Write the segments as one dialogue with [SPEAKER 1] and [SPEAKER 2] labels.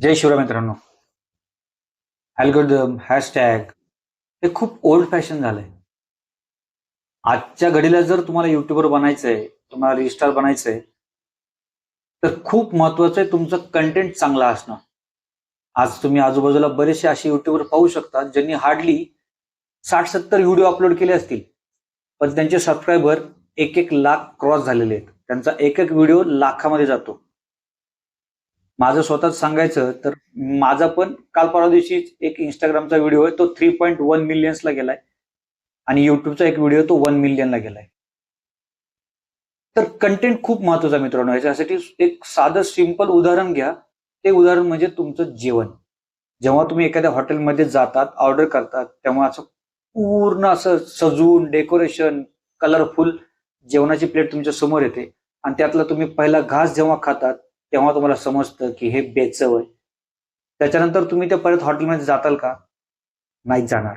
[SPEAKER 1] जय शिवराय मित्रांनो. Algorithm hashtag हे खूप ओल्ड फॅशन झालंय. आजच्या घडीला जर तुम्हाला युट्यूबर बनायचंय तुम्हाला रिस्टार बनायचंय तर खूप महत्वाचं आहे तुमचं कंटेंट चांगला असणं. आज तुम्ही आजूबाजूला बरेचसे असे युट्यूबर पाहू शकता ज्यांनी हार्डली साठ सत्तर व्हिडिओ अपलोड केले असतील. पण त्यांचे सबस्क्रायबर एक एक लाख क्रॉस झालेले आहेत. त्यांचा एक एक व्हिडिओ लाखामध्ये जातो. माझं स्वतःच सांगायचं तर माझा पण काल परवा दिवशी एक इंस्टाग्रामचा व्हिडिओ आहे तो थ्री पॉईंट वन मिलियन्सला गेलाय. आणि युट्यूबचा एक व्हिडिओ तो वन मिलियनला गेलाय. तर कंटेंट खूप महत्त्वाचा मित्रांनो. याच्यासाठी एक साधं सिंपल उदाहरण घ्या. ते उदाहरण म्हणजे तुमचं जेवण. जेव्हा तुम्ही एखाद्या हॉटेलमध्ये जातात ऑर्डर करतात तेव्हा असं पूर्ण असं सजून डेकोरेशन कलरफुल जेवणाची प्लेट तुमच्यासमोर येते. आणि त्यातला तुम्ही पहिला घास जेव्हा खातात तेव्हा तुम्हाला समजतं की हे बेचव आहे. त्याच्यानंतर तुम्ही ते परत हॉटेलमध्ये जाताल का? नाही जाणार.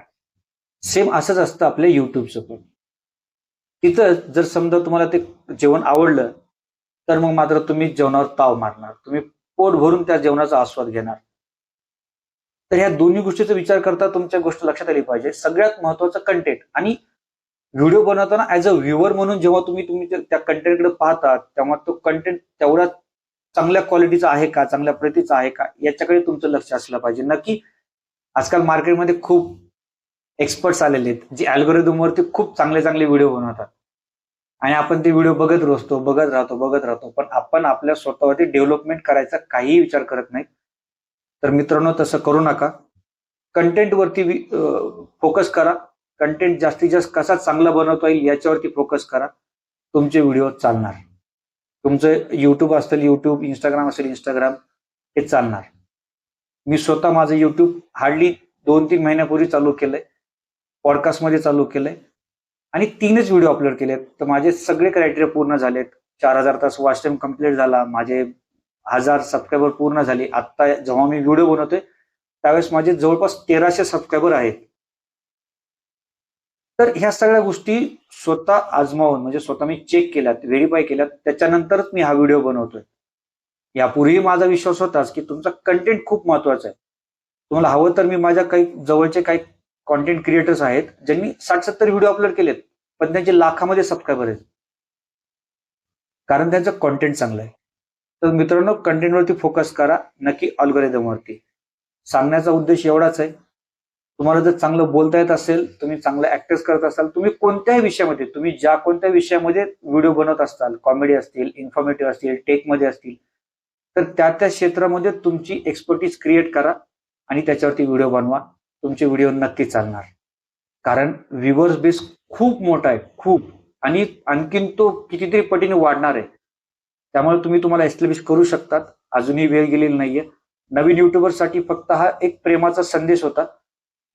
[SPEAKER 1] सेम असंच असतं आपल्या युट्यूबचं पण. तिथं जर समजा तुम्हाला ते जेवण आवडलं तर मग मात्र तुम्ही जेवणावर ताव मारणार. तुम्ही पोट भरून त्या जेवणाचा आस्वाद घेणार. तर ह्या दोन्ही गोष्टीचा विचार करता तुमच्या गोष्ट लक्षात आली पाहिजे. सगळ्यात महत्वाचं कंटेंट आणि व्हिडिओ बनवताना ऍज अ व्ह्युअर म्हणून जेव्हा तुम्ही तुम्ही त्या कंटेंटकडे पाहता तेव्हा तो कंटेंट तेवढा चांगल्या क्वालिटीचा आहे का? चांगल्या प्रतीचा आहे का? याच्याकडे तुमचं लक्ष असलं पाहिजे. नक्की आजकाल मार्केटमध्ये खूप एक्सपर्ट्स आलेले आहेत जे अल्गोरिदमवरती खूप चांगले चांगले व्हिडिओ बनवतात. आणि आपण ते व्हिडिओ बघत असतो बघत राहतो बघत राहतो. पण आपण आपल्या स्वतःवरती डेव्हलपमेंट करायचा काहीही विचार करत नाही. तर मित्रांनो तसं करू नका. कंटेंटवरती फोकस करा. कंटेंट जास्तीत जास्त कसा चांगला बनवता येईल याच्यावरती फोकस करा. तुमचे व्हिडिओ चालणार. तुमचं युट्यूब असेल युट्यूब इंस्टाग्राम असेल इंस्टाग्राम हे चालणार. मी स्वतः माझं युट्यूब हार्डली दोन तीन महिन्यापूर्वी चालू केलंय. पॉडकास्टमध्ये चालू केलंय. आणि तीनच व्हिडिओ अपलोड केलेत. तर माझे सगळे क्रायटेरिया पूर्ण झालेत. चार हजार तास वॉच टाइम कंप्लीट झाला. माझे हजार सबस्क्रायबर पूर्ण झाले. आत्ता जेव्हा मी व्हिडिओ बनवतोय त्यावेळेस माझे जवळपास तेराशे सबस्क्रायबर आहेत. तर ह्या सगळ्या गोष्टी स्वतः आजमावून म्हणजे स्वतः मी चेक केल्यात व्हेरीफाय केल्यात. त्याच्यानंतरच मी हा व्हिडिओ बनवतोय. यापूर्वी माझा विश्वास होताच की तुमचा कंटेंट खूप महत्त्वाचा आहे. तुम्हाला हवं तर मी माझ्या काही जवळचे काही कॉन्टेंट क्रिएटर्स आहेत ज्यांनी साठ सत्तर व्हिडिओ अपलोड केलेत पण त्यांचे लाखामध्ये सबस्क्रायबर आहेत. कारण त्यांचं कॉन्टेंट चांगलं आहे. तर मित्रांनो कंटेंटवरती फोकस करा नक्की अल्गोरिदमवरती सांगण्याचा उद्देश एवढाच आहे. तुम्हाला जर चांगलं बोलता येत असेल तुम्ही चांगलं ऍक्टर्स करत असाल तुम्ही कोणत्याही विषयामध्ये तुम्ही ज्या कोणत्या विषयामध्ये व्हिडिओ बनवत असाल कॉमेडी असतील इन्फॉर्मेटिव्ह असतील टेकमध्ये असतील तर त्या त्या क्षेत्रामध्ये तुमची एक्सपर्टीज क्रिएट करा आणि त्याच्यावरती व्हिडिओ बनवा. तुमचे व्हिडिओ नक्की चालणार. कारण व्ह्युअर्स बेस खूप मोठा आहे खूप. आणि आणखीन तो कितीतरी पटीने वाढणार आहे. त्यामुळे तुम्ही तुम्हाला एस्टॅब्लिश करू शकतात. अजूनही वेळ गेलेली नाहीये. नवीन युट्यूबरसाठी फक्त हा एक प्रेमाचा संदेश होता.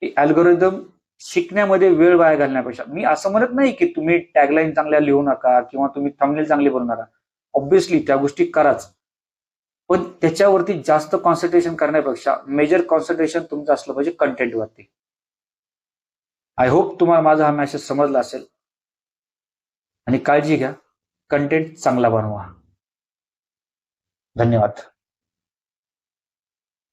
[SPEAKER 1] अल्गोरिदम शिकण्यामध्ये वेळ वाया घालण्यापेक्षा. मी असं म्हणत नाही की तुम्ही टॅगलाईन चांगल्या लिहू नका किंवा तुम्ही थंबनेल चांगली बनवू नका. ऑब्विसली त्या गोष्टी कराच. पण त्याच्यावरती जास्त कॉन्सन्ट्रेशन करण्यापेक्षा मेजर कॉन्सन्ट्रेशन तुमचं असलं पाहिजे कंटेंटवरती आय होप तुम्हाला माझा हा मेसेज समजला असेल. आणि काळजी घ्या. कंटेंट चांगला बनवा. धन्यवाद.